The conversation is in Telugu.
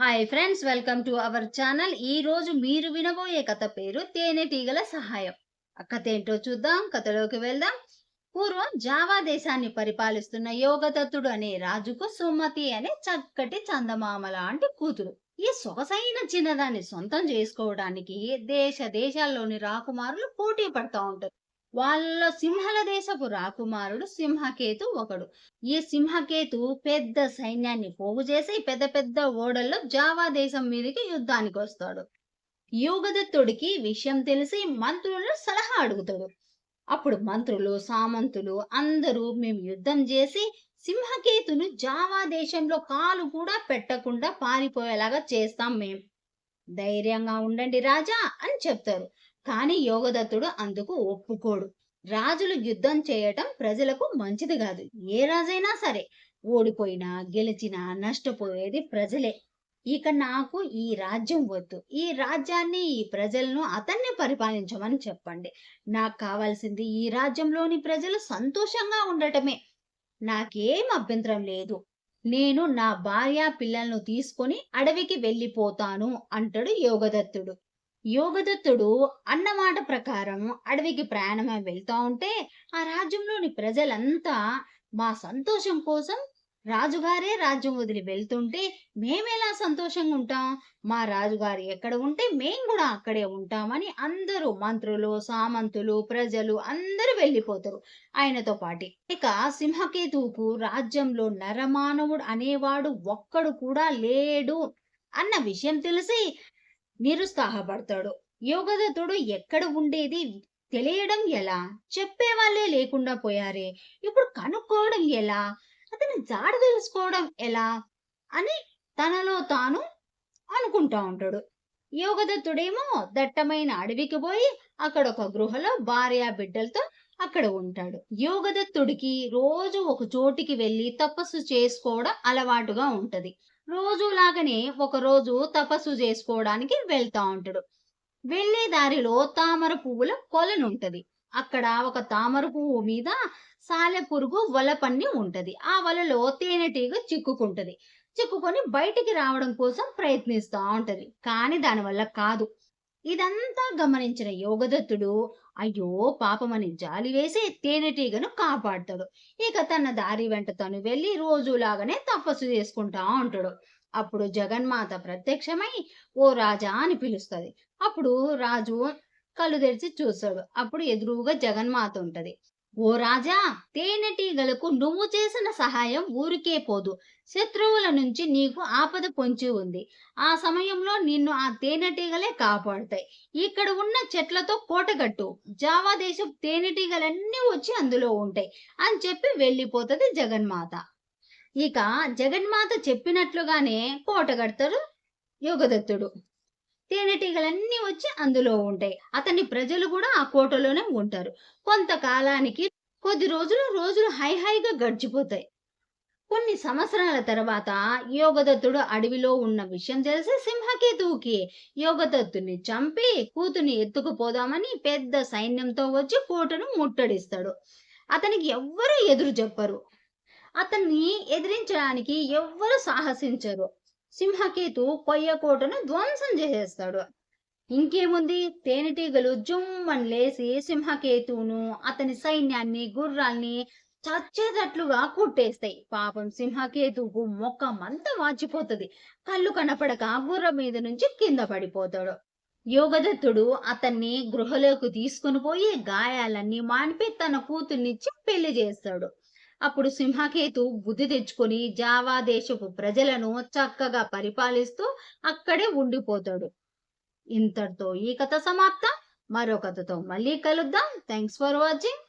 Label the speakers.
Speaker 1: Hi friends welcome to our channel ఈ రోజు మీరు వినబోయే కథ పేరు తేనెటీగల సహాయం. ఆ కథ ఏంటో చూద్దాం కథలోకి వెళ్దాం. పూర్వం జావా దేశాన్ని పరిపాలిస్తున్న యోగదత్తుడు అనే రాజుకు సుమతి అనే చక్కటి చందమామ లాంటి కూతురు. ఈ సొగసైన చిన్నదాన్ని సొంతం చేసుకోవడానికి దేశ దేశాల్లోని రాకుమారులు పోటీ పడతా ఉంటారు. వాళ్ళ సింహల దేశపు రాకుమారుడు సింహకేతు ఒకడు. ఈ సింహకేతు పెద్ద సైన్యాన్ని పోగు చేసి పెద్ద పెద్ద ఓడల్లో జావా దేశం మీదకి యుద్ధానికి వస్తాడు. యోగదత్తుడికి విషయం తెలిసి మంత్రులను సలహా అడుగుతాడు. అప్పుడు మంత్రులు సామంతులు అందరూ మేము యుద్ధం చేసి సింహకేతును జావా దేశంలో కాలు కూడా పెట్టకుండా పారిపోయేలాగా చేస్తాం మేం. ధైర్యంగా ఉండండి రాజా అని చెప్తారు. కానీ యోగదత్తుడు అందుకు ఒప్పుకోడు. రాజులు యుద్ధం చేయటం ప్రజలకు మంచిది కాదు. ఏ రాజైనా సరే ఓడిపోయినా గెలిచినా నష్టపోయేది ప్రజలే. ఇక నాకు ఈ రాజ్యం వద్దు. ఈ రాజ్యాన్ని ఈ ప్రజలను అతన్ని పరిపాలించమని చెప్పండి. నాకు కావాల్సింది ఈ రాజ్యంలోని ప్రజలు సంతోషంగా ఉండటమే. నాకేం అభ్యంతరం లేదు. నేను నా భార్య పిల్లలను తీసుకొని అడవికి వెళ్ళిపోతాను అంటాడు యోగదత్తుడు. యోగదత్తుడు అన్నమాట ప్రకారం అడవికి ప్రయాణమై వెళ్తా ఉంటే ఆ రాజ్యంలోని ప్రజలంతా మా సంతోషం కోసం రాజుగారే రాజ్యం వదిలి వెళ్తుంటే మేమెలా సంతోషంగా ఉంటాం? మా రాజుగారు ఎక్కడ ఉంటే మేం కూడా అక్కడే ఉంటామని అందరూ మంత్రులు సామంతులు ప్రజలు అందరూ వెళ్ళిపోతారు. ఆయనతో పాటి ఇక సింహకేతువుకు రాజ్యంలో నరమానవుడు అనేవాడు ఒక్కడు కూడా లేడు అన్న విషయం తెలిసి నిరుత్సాహపడతాడు. యోగదత్తుడు ఎక్కడ ఉండేది తెలియడం ఎలా? చెప్పేవాళ్ళే లేకుండా పోయారే. ఇప్పుడు కనుక్కోవడం ఎలా? అతని జాడ తెలుసుకోవడం ఎలా? అని తనలో తాను అనుకుంటా ఉంటాడు. యోగదత్తుడేమో దట్టమైన అడవికి పోయి అక్కడ ఒక గృహలో భార్య బిడ్డలతో అక్కడ ఉంటాడు. యోగదత్తుడికి రోజు ఒక చోటికి వెళ్ళి తపస్సు చేసుకోవడం అలవాటుగా ఉంటది. రోజు లాగానే ఒక రోజు తపస్సు చేసుకోవడానికి వెళ్తా ఉంటాడు. వెళ్ళే దారిలో తామర పువ్వుల కొలనుంటది అక్కడ ఒక తామర పువ్వు మీద సాలె పురుగు వల పన్ని ఉంటది. ఆ వలలో తేనెటీగ చిక్కుకుంటది. చిక్కుకొని బయటికి రావడం కోసం ప్రయత్నిస్తూ ఉంటది. కానీ దానివల్ల కాదు. ఇదంతా గమనించిన యోగదత్తుడు అయ్యో పాపమని జాలి వేసి తేనెటీగను కాపాడతాడు. ఇక తన దారి వెంట తను వెళ్ళి రోజులాగానే తపస్సు చేసుకుంటా ఉంటాడు. అప్పుడు జగన్మాత ప్రత్యక్షమై ఓ రాజా అని పిలుస్తుంది. అప్పుడు రాజు కళ్ళు తెరిచి చూస్తాడు. అప్పుడు ఎదురుగా జగన్మాత ఉంటది. ఓ రాజా తేనెటీగలకు నువ్వు చేసిన సహాయం ఊరికే పోదు. శత్రువుల నుంచి నీకు ఆపద పొంచి ఉంది. ఆ సమయంలో నిన్ను ఆ తేనెటీగలే కాపాడుతాయి. ఇక్కడ ఉన్న చెట్లతో కోటగట్టు జావా దేశం తేనెటీగలన్నీ వచ్చి అందులో ఉంటాయి అని చెప్పి వెళ్ళిపోతుంది జగన్మాత. ఇక జగన్మాత చెప్పినట్లుగానే కోట కడతారు యోగదత్తుడు. తేనెటీగలన్నీ వచ్చి అందులో ఉంటాయి. అతని ప్రజలు కూడా ఆ కోటలోనే ఉంటారు. కొంతకాలానికి కొద్ది రోజులు రోజులు హై హైగా గడిచిపోతాయి. కొన్ని సంవత్సరాల తర్వాత యోగదత్తుడు అడవిలో ఉన్న విషయం తెలిసి సింహకేతువుకి యోగదత్తుని చంపి కూతుని ఎత్తుకుపోదామని పెద్ద సైన్యంతో వచ్చి కోటను ముట్టడిస్తాడు. అతనికి ఎవ్వరూ ఎదురు చెప్పరు. అతన్ని ఎదిరించడానికి ఎవ్వరు సాహసించరు. సింహకేతు కొయ్యకోటను ధ్వంసం చేసేస్తాడు. ఇంకేముంది? తేనెటీగలు జుమ్మని లేసి సింహకేతువును అతని సైన్యాన్ని గుర్రాల్ని చచ్చేటట్లుగా కుట్టేస్తాయి. పాపం సింహకేతువుకు మొక్కమంతా వాచిపోతుంది. కళ్ళు కనపడక గుర్రం మీద నుంచి కింద పడిపోతాడు. యోగదత్తుడు అతన్ని గృహలోకి తీసుకుని పోయి గాయాలన్నీ మానిపి తన కూతుర్నిచ్చి పెళ్ళి చేస్తాడు. అప్పుడు సింహకేతు బుద్ధి తెచ్చుకొని జావా దేశపు ప్రజలను చక్కగా పరిపాలిస్తూ అక్కడే ఉండిపోతాడు. ఇంతటితో ఈ కథ సమాప్తం. మరో కథతో మళ్ళీ కలుద్దాం. Thanks for watching